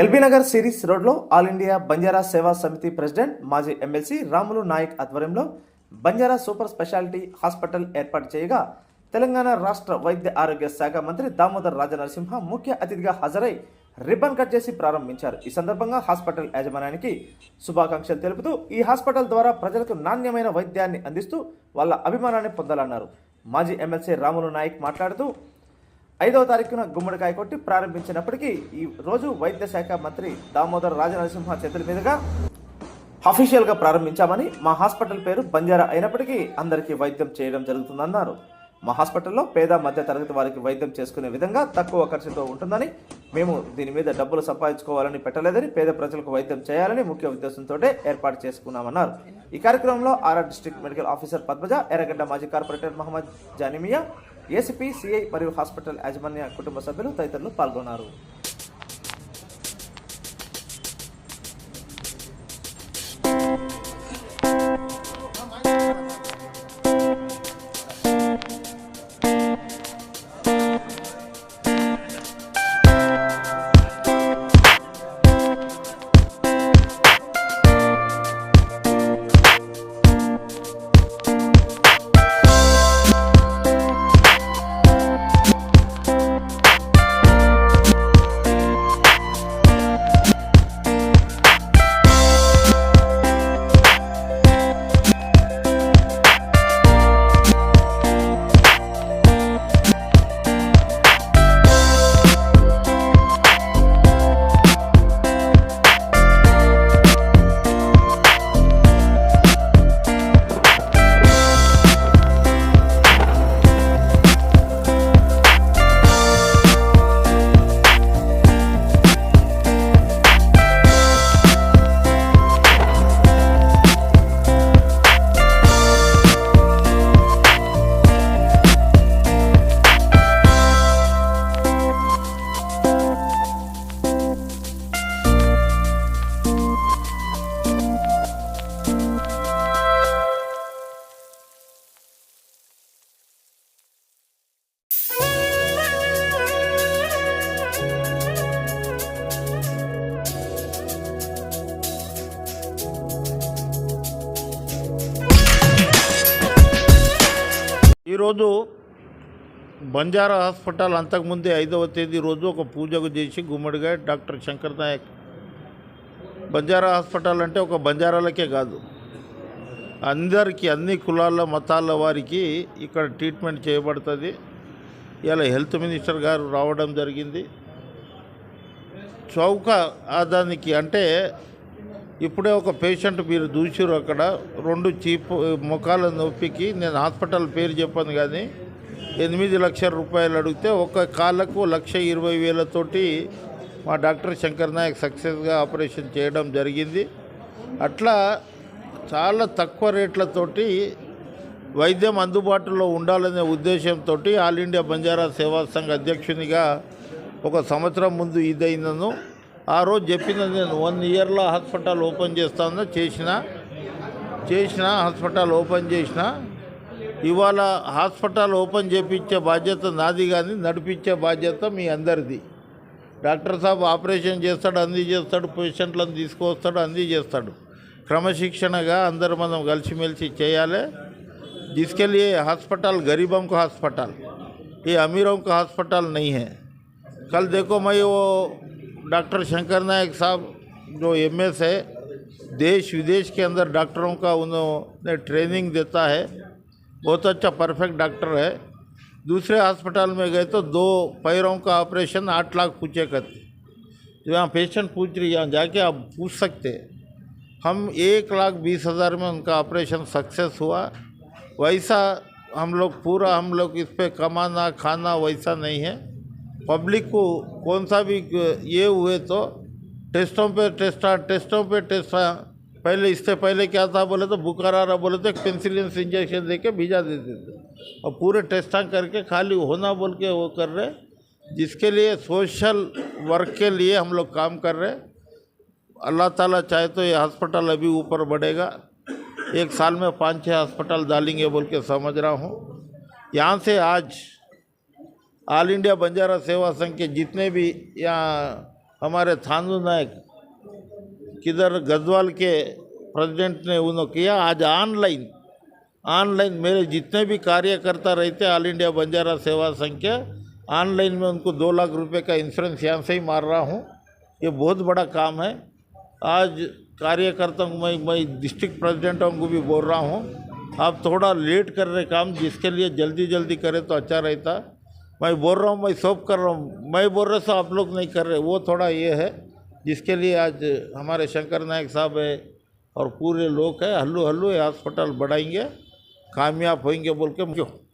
LB Nagar series రోడ్లో all India Banjara Seva Samiti president మాజీ MLC Ramulu Naik ఆధ్వర్యంలో బంజారా సూపర్ స్పెషాలిటీ హాస్పిటల్ ఏర్పాటు చేయగా తెలంగాణ రాష్ట్ర వైద్య ఆరోగ్య శాఖ మంత్రి దామోదర్ రాజనరసింహ ముఖ్య అతిథిగా హాజరై రిబ్బన్ కట్ చేసి ప్రారంభించారు ఈ సందర్భంగా హాస్పిటల్ యాజమాన్యానికి శుభాకాంక్షలు తెలుపుతూ ఈ హాస్పిటల్ ద్వారా ప్రజలకు నాణ్యమైన వైద్యాన్ని అందిస్తూ వాళ్ళ అభిమానాన్ని పొందాలన్నారు మాజీ ఎమ్మెల్సీ రాములు నాయక్ మాట్లాడుతూ ఐదవ తారీఖున గుమ్మడికాయ కొట్టి ప్రారంభించినప్పటికీ ఈ రోజు వైద్య శాఖ మంత్రి దామోదర్ రాజనరసింహ చేతుల మీదుగా గా ప్రారంభించామని మా హాస్పిటల్ పేరు బంజారా అయినప్పటికీ అందరికీ వైద్యం చేయడం జరుగుతుందన్నారు మా హాస్పిటల్లో పేద మధ్య తరగతి వారికి వైద్యం చేసుకునే విధంగా తక్కువ ఖర్చుతో ఉంటుందని మేము దీని మీద డబ్బులు సంపాదించుకోవాలని పెట్టలేదని పేద ప్రజలకు వైద్యం చేయాలని ముఖ్య ఉద్దేశంతో ఏర్పాటు చేసుకున్నామన్నారు ఈ కార్యక్రమంలో RR district medical officer Padmaja Erragadda మాజీ corporator Mohammad Janimiya ACP CI మరియు హాస్పిటల్ యాజమాన్య కుటుంబ సభ్యులు తదితరులు పాల్గొన్నారు ఈరోజు బంజారా హాస్పిటల్ అంతకుముందే ఐదవ తేదీ రోజు ఒక పూజకు చేసి గుమ్మడిగా డాక్టర్ శంకర్ నాయక్ బంజారా హాస్పిటల్ అంటే ఒక బంజారాలకే కాదు అందరికీ అన్ని కులాల మతాల వారికి ఇక్కడ ట్రీట్మెంట్ చేయబడుతుంది ఇలా హెల్త్ మినిస్టర్ గారు రావడం జరిగింది చౌక ఆదానికి అంటే ఇప్పుడే ఒక పేషెంట్ మీరు చూసారు అక్కడ రెండు చీప్ ముఖాల నొప్పికి నేను హాస్పిటల్ పేరు చెప్పాను కానీ ఎనిమిది లక్షల రూపాయలు అడిగితే ఒక కాళ్ళకు లక్ష ఇరవై వేలతోటి మా డాక్టర్ శంకర్ నాయక్ సక్సెస్గా ఆపరేషన్ చేయడం జరిగింది అట్లా చాలా తక్కువ రేట్లతోటి వైద్యం అందుబాటులో ఉండాలనే ఉద్దేశంతో ఆల్ ఇండియా బంజారా సేవా సంఘ అధ్యక్షునిగా ఒక సంవత్సరం ముందు ఇదైనను ఆ రోజు చెప్పినది వన్ ఇయర్ లో హాస్పిటల్ ఓపెన్ చేస్తా అన్న చేసినా చేసినా హాస్పిటల్ ఓపెన్ చేసినా ఇవాల హాస్పిటల్ ఓపెన్ చేపిచ్చే బడ్జెట్ నాది గాని నడిపిచ్చే బడ్జెట్ మీ అందరిది డాక్టర్ Saab ఆపరేషన్ చేస్తాడు అంది చేస్తాడు పేషెంట్లను తీసుకొస్తాడు అంది చేస్తాడు క్రమశిక్షణగా అందరం మనం కలిసి మెలిసి చేయాలి దీనికి హాస్పిటల్ గరీబం కో హాస్పిటల్ ఈ अमीरों का हॉस्पिटल नहीं है कल देखो मैं वो डॉक्टर शंकर नायक साहब जो एमएस है देश विदेश के अंदर डॉक्टरों का उन्होंने ट्रेनिंग देता है बहुत अच्छा परफेक्ट डॉक्टर है दूसरे हॉस्पिटल में गए तो दो पैरों का ऑपरेशन आठ लाख पूछे करते यहाँ पेशेंट पूछ रही यहाँ जाके आप पूछ सकते हम एक लाख बीस हज़ार में उनका ऑपरेशन सक्सेस हुआ वैसा हम लोग पूरा हम लोग इस पर कमाना खाना वैसा नहीं है पब्लिक को कौन सा भी ये हुए तो टेस्टों पे टेस्टा हाँ, टेस्टों पे टेस्टा हाँ, पहले इससे पहले क्या था बोले तो बुखार आ रहा बोले तो एक पेंसिलिन इंजेक्शन दे के भिजा देते थे और पूरे टेस्टा करके खाली होना बोल के वो कर रहे जिसके लिए सोशल वर्क के लिए हम लोग काम कर रहे अल्लाह ताला चाहे तो ये हॉस्पिटल अभी ऊपर बढ़ेगा एक साल में पाँच छः हॉस्पिटल डालेंगे बोल के समझ रहा हूँ यहाँ से आज ऑल इंडिया बंजारा सेवा संघ के जितने भी यहाँ हमारे थानू नायक किधर गजवाल के प्रेसिडेंट ने उन्होंने किया आज ऑनलाइन ऑनलाइन मेरे जितने भी कार्यकर्ता रहते ऑल इंडिया बंजारा सेवा संघ के ऑनलाइन में उनको दो लाख रुपए का इंश्योरेंस यहाँ से ही मार रहा हूँ ये बहुत बड़ा काम है आज कार्यकर्ताओं को मैं मैं डिस्ट्रिक्ट प्रेसिडेंटों को भी बोल रहा हूँ आप थोड़ा लेट कर रहे काम जिसके लिए जल्दी जल्दी करें तो अच्छा रहता मैं बोल रहा हूँ मैं सब कर रहा हूँ मैं बोल रहा सो आप लोग नहीं कर रहे वो थोड़ा ये है जिसके लिए आज हमारे शंकर नायक साहब है और पूरे लोग है हल्लू हल्लू हॉस्पिटल बढ़ाएंगे कामयाब होंगे बोल के क्यों